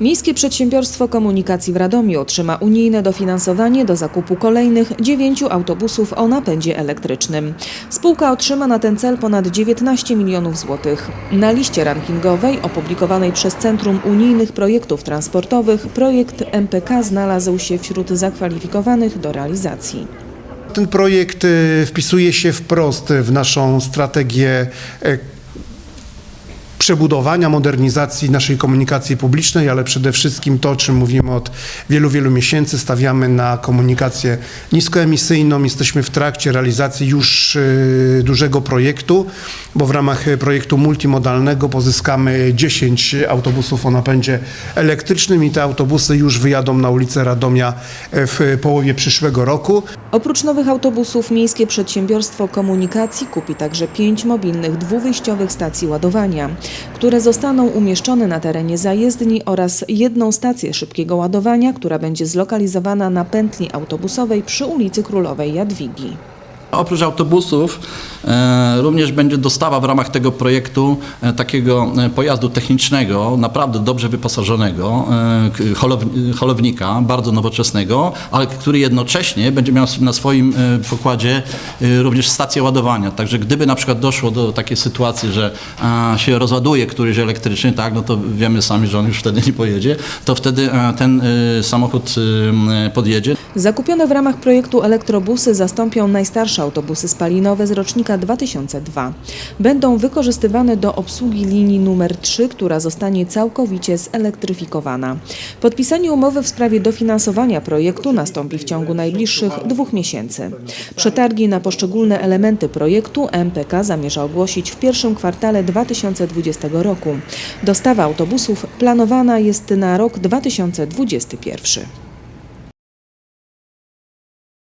Miejskie Przedsiębiorstwo Komunikacji w Radomiu otrzyma unijne dofinansowanie do zakupu kolejnych dziewięciu autobusów o napędzie elektrycznym. Spółka otrzyma na ten cel ponad 19 milionów złotych. Na liście rankingowej opublikowanej przez Centrum Unijnych Projektów Transportowych projekt MPK znalazł się wśród zakwalifikowanych do realizacji. Ten projekt e, wpisuje się wprost w naszą strategię e, przebudowania, modernizacji naszej komunikacji publicznej, ale przede wszystkim to, o czym mówimy od wielu, wielu miesięcy, stawiamy na komunikację niskoemisyjną. Jesteśmy w trakcie realizacji już e, dużego projektu, bo w ramach e, projektu multimodalnego pozyskamy 10 autobusów o napędzie elektrycznym i te autobusy już wyjadą na ulicę Radomia e, w połowie przyszłego roku. Oprócz nowych autobusów, Miejskie Przedsiębiorstwo Komunikacji kupi także pięć mobilnych dwuwyjściowych stacji ładowania, które zostaną umieszczone na terenie zajezdni oraz jedną stację szybkiego ładowania, która będzie zlokalizowana na pętli autobusowej przy ulicy Królowej Jadwigi. Oprócz autobusów e, również będzie dostawa w ramach tego projektu e, takiego e, pojazdu technicznego, naprawdę dobrze wyposażonego, holownika, bardzo nowoczesnego, ale który jednocześnie będzie miał na swoim pokładzie również stację ładowania. Także gdyby na przykład doszło do takiej sytuacji, że się rozładuje któryś elektryczny, tak, no to wiemy sami, że on już wtedy nie pojedzie, to wtedy ten samochód podjedzie. Zakupione w ramach projektu elektrobusy zastąpią najstarsze autobusy spalinowe z rocznika 2002. Będą wykorzystywane do obsługi linii numer 3, która zostanie całkowicie zelektryfikowana. Podpisanie umowy w sprawie dofinansowania projektu nastąpi w ciągu najbliższych dwóch miesięcy. Przetargi na poszczególne elementy projektu MPK zamierza ogłosić w pierwszym kwartale 2020 roku. Dostawa autobusów planowana jest na rok 2021.